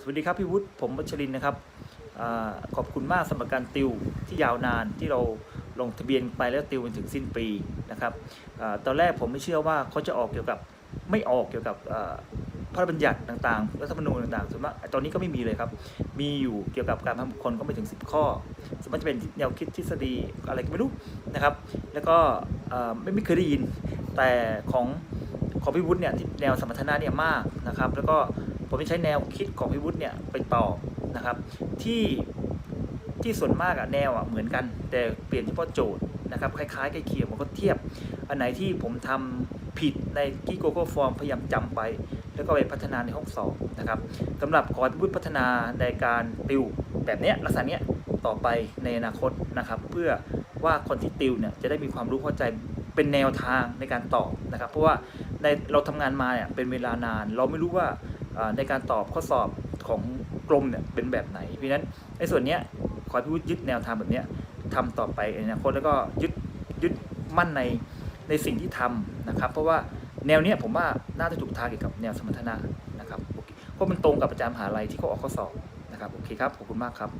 สวัสดีครับพี่วุฒิผมวัชรินนะครับอขอบคุณมากสำหรับการติวที่ยาวนานที่เราลงทะเบียนไปแล้วติวจนถึงสิ้นปีนะครับอตอนแรกผมไม่เชื่อว่าเขาจะออกเกี่ยวกับไม่ออกเกี่ยวกับพระราชบัญญัติต่างๆ รัฐธรรมนูญต่างๆส่วนมากตอนนี้ก็ไม่มีเลยครับ มีอยู่เกี่ยวกับการทำบุคคลก็ไม่ถึง 10 ข้อส่วนมากจะเป็นแนวคิดทฤษฎีอะไรก็ไม่รู้นะครับ แล้วก็ไม่ไม่เคยได้ยิน แต่ของของพี่วุฒิเนี่ยที่แนวสมรรถนะเนี่ยมากนะครับ แล้วก็ ผมจะใช้แนวคิดของพี่วุฒิเนี่ยไปตอบนะครับ ที่ที่ส่วนมากอะแนวอะเหมือนกัน แต่เปลี่ยนเฉพาะโจทย์นะครับคล้ายๆใกล้เคียงผมก็เทียบ อันไหนที่ผมทำผิดในกี้โกโก้ฟอร์มพยายามจำไป แล้วก็ไปพัฒนาในห้องสอบนะครับสำหรับขอพี่วุฒิพัฒนาในการติวแบบเนี้ยลักษณะเนี้ยต่อไปในอนาคตนะครับ เพื่อว่าคนที่ติวเนี่ยจะได้มีความรู้เข้าใจเป็นแนวทางในการตอบนะครับ เพราะว่าในเราทำงานมาเนี่ยเป็นเวลานาน เราไม่รู้ว่า ในการตอบข้อสอบของกรมเนี่ยเป็นแบบไหน เพราะฉะนั้นในส่วนเนี้ยขอพี่วุฒิยึดแนวทางแบบเนี้ยทำต่อไปในอนาคตแล้วก็ยึดยึดมั่นในในสิ่งที่ทำนะครับ เพราะว่าแนวเนี้ยผมว่าน่าจะถูกทางเกี่ยวกับแนวสมรรถนะนะครับโอเคเพราะมันตรงกับอาจารย์มหาลัยที่เขาออกข้อสอบนะครับโอเคครับขอบคุณมากครับ